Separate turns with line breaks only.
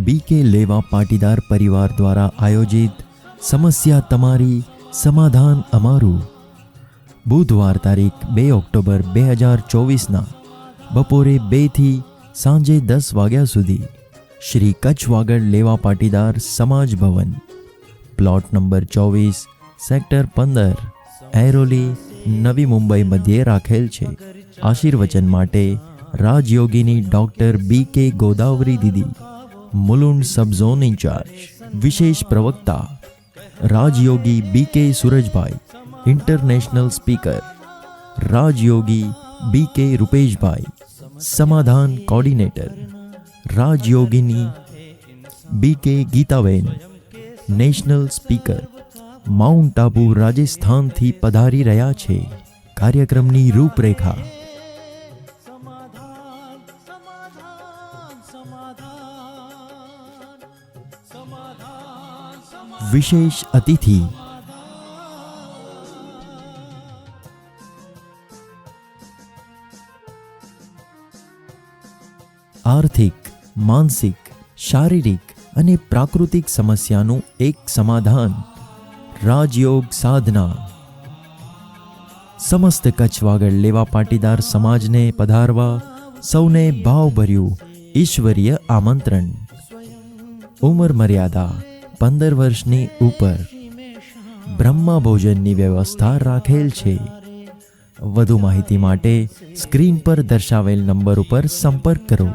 બીકે લેવા પાટીદાર પરિવાર દ્વારા આયોજિત સમસ્યા તમારી સમાધાન અમારું બુધવાર તારીખ બે ઓક્ટોબર બે હજાર ચોવીસના બપોરે બેથી સાંજે દસ વાગ્યા સુધી શ્રી કચ્છ વાગડ લેવા પાટીદાર સમાજ ભવન પ્લોટ નંબર ચોવીસ સેક્ટર પંદર એરોલી નવી મુંબઈ મધ્યે રાખેલ છે આશીર્વચન માટે રાજયોગીની ડૉક્ટર બી કે ગોદાવરી દીદી મુલુંડ સબ ઝોન ઇન્ચાર્જ વિશેષ પ્રવક્તા રાજયોગી બી કે સુરજભાઈ ઇન્ટરનેશનલ સ્પીકર રાજયોગી બી કે રૂપેશભાઈ સમાધાન coordinator રાજયોગિની B K Gitaben national speaker Mount Abu રાજસ્થાનથી પધારી રહ્યા છે કાર્યક્રમની રૂપરેખા વિશેષ અતિથિ આર્થિક માનસિક શારીરિક અને પ્રાકૃતિક સમસ્યાનું એક સમાધાન રાજયોગ સાધના સમસ્ત કચ્છ વાગડ લેવા પાટીદાર સમાજને પધારવા સૌને ભાવભર્યું ઈશ્વરીય આમંત્રણ ઉંમર મર્યાદા પંદર વર્ષની ઉપર બ્રહ્મા ભોજનની વ્યવસ્થા રાખેલ છે. વધુ માહિતી માટે સ્ક્રીન પર દર્શાવેલ નંબર ઉપર સંપર્ક કરો.